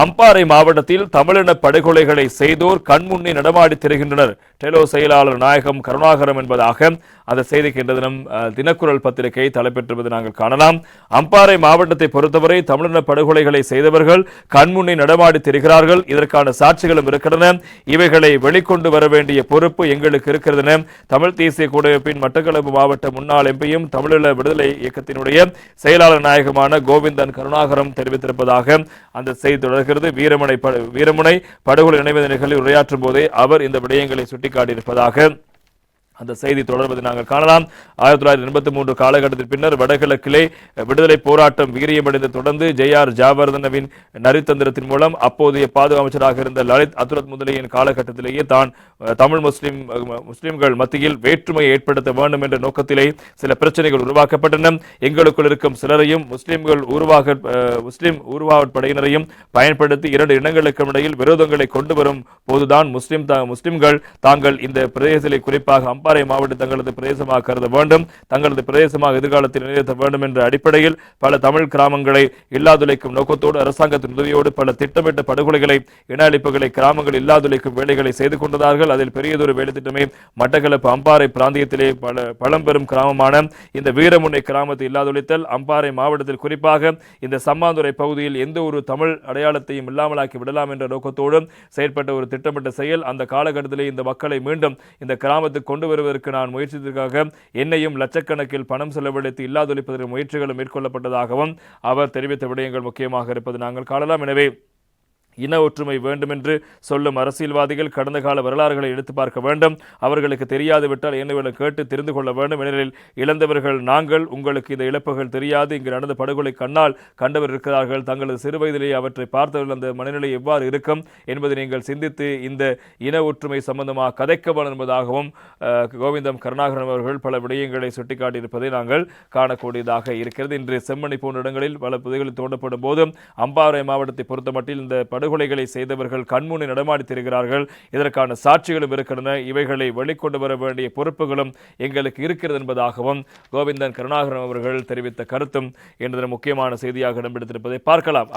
அம்பாறை மாவட்டத்தில் தமிழின படுகொலைகளை செய்தோர் கண்முன்னே நடமாடி திரிகின்றனர். டெலோ செயலாளர் நாயகம் கருணாகரம் என்பதாக அந்த செய்திக்கு இன்று தினம் தினக்குரல் பத்திரிகை தலைப்பெற்றிருப்பதை நாங்கள் காணலாம். அம்பாறை மாவட்டத்தை பொறுத்தவரை தமிழின படுகொலைகளை செய்தவர்கள் கண்முன்னே நடமாடி திரிகிறார்கள். இதற்கான சாட்சிகளும் இருக்கின்றன. இவைகளை வெளிக்கொண்டு வர வேண்டிய பொறுப்பு எங்களுக்கு இருக்கிறது என தமிழ் தேசிய கூட்டமைப்பின் மட்டக்களப்பு மாவட்ட முன்னாள் எம்பியும் தமிழீழ விடுதலை இயக்கத்தினுடைய செயலாளர் நாயகமான கோவிந்தன் கருணாகரம் தெரிவித்திருப்பதாக அந்த செய்தி தொடர்கிறது. வீரமனை வீரமுனை படுகொலை நினைவு நிகழ்வில் உரையாற்றும் போதே அவர் இந்த விடயங்களை சுட்டி சுட்டிக்காட்டியிருப்பதாக அந்த செய்தி தொடர்வதை நாங்கள் காணலாம். ஆயிரத்தி தொள்ளாயிரத்தி எண்பத்தி மூன்று காலகட்டத்தின் பின்னர் வடகிழக்கிலே விடுதலை போராட்டம் வீரியமடைந்து தொடர்ந்து ஜே ஆர் ஜாவர்தனவின் நரித்தந்திரத்தின் மூலம் அப்போதைய பாதுகாப்பு அமைச்சராக இருந்த லலித் அத்துரத் முதலியின் காலகட்டத்திலேயே தான் தமிழ் முஸ்லிம் அஹ், முஸ்லிம்கள் மத்தியில் வேற்றுமையை ஏற்படுத்த வேண்டும் என்ற நோக்கத்திலே சில பிரச்சனைகள் உருவாக்கப்பட்டன. எங்களுக்குள் இருக்கும் சிலரையும் முஸ்லிம்கள் உருவாக அஹ், முஸ்லிம் உருவாக படையினரையும் பயன்படுத்தி இரண்டு இனங்களுக்கும் இடையில் விரோதங்களை கொண்டு வரும் போதுதான் முஸ்லிம் தா- முஸ்லிம்கள் தாங்கள் இந்த பிரதேசத்திலே குறிப்பாக அம்பா அம்பாறை மாவட்டம் தங்களது பிரதேசமாக கருத வேண்டும். தங்களது பிரதேசமாக எதிர்காலத்தில் நிறைவேற்ற வேண்டும் என்ற அடிப்படையில் பல தமிழ் கிராமங்களை இல்லாதுழைக்கும் நோக்கத்தோடு அரசாங்கத்தின் உதவியோடு பல திட்டமிட்ட படுகொலைகளை இன அழிப்புகளை கிராமங்கள் இல்லாதுழைக்கும் வேலைகளை செய்து கொண்டதார்கள். அதில் பெரியதொரு வேலை திட்டமே மட்டக்களப்பு அம்பாறை பிராந்தியத்திலே பல பழம்பெரும் கிராமமான இந்த வீரமுனை கிராமத்தை இல்லாதொழித்தல். அம்பாறை மாவட்டத்தில் குறிப்பாக இந்த சம்மாந்துறை பகுதியில் எந்த ஒரு தமிழ் அடையாளத்தையும் இல்லாமலாக்கி விடலாம் என்ற நோக்கத்தோடு செயற்பட்ட ஒரு திட்டமிட்ட செயல். அந்த காலகட்டத்திலே இந்த மக்களை மீண்டும் இந்த கிராமத்துக்கு கொண்டு வருவதற்கு நான் முயற்சித்ததற்காக என்னையும் லட்சக்கணக்கில் பணம் செலவழித்து இல்லாதொழிப்பதற்கு முயற்சிகளும் மேற்கொள்ளப்பட்டதாகவும் அவர் தெரிவித்த விடயங்கள் முக்கியமாக இருப்பது நாங்கள் காணலாம். எனவே இன ஒற்றுமை வேண்டுமென்று சொல்லும் அரசியல்வாதிகள் கடந்த கால வரலாறுகளை எடுத்து பார்க்க வேண்டும். அவர்களுக்கு தெரியாது விட்டால் என்னவென கேட்டு தெரிந்து கொள்ள வேண்டும். ஏனெனில் இழந்தவர்கள் நாங்கள் உங்களுக்கு இந்த இழப்புகள் தெரியாது. இங்கு நடந்த படுகொலை கண்ணால் கண்டவர் இருக்கிறார்கள். தங்களது சிறு வயதிலேயே அவற்றை பார்த்தவர்கள் அந்த மனநிலை எவ்வாறு இருக்கும் என்பதை நீங்கள் சிந்தித்து இந்த இன ஒற்றுமை சம்பந்தமாக கதைக்க என்பதாகவும் கோவிந்தம் கருணாகரன் அவர்கள் பல விடயங்களை சுட்டிக்காட்டியிருப்பதை நாங்கள் காணக்கூடியதாக இருக்கிறது. இன்று செம்மணி போன்ற இடங்களில் பல புதைகளில் தோண்டப்படும் போதும் அம்பாறை மாவட்டத்தை பொறுத்தமட்டில் இந்த படுகொலைகளை செய்தவர்கள் கண்முனை நடமாடி இதற்கான சாட்சிகளும் இருக்கின்றன. இவைகளை வெளிக்கொண்டு வர வேண்டிய பொறுப்புகளும் எங்களுக்கு இருக்கிறது என்பதாகவும் கோவிந்தன் கருணாகரன் அவர்கள் தெரிவித்த கருத்தும் என்பது முக்கியமான செய்தியாக இடம்பெடுத்திருப்பதை பார்க்கலாம்.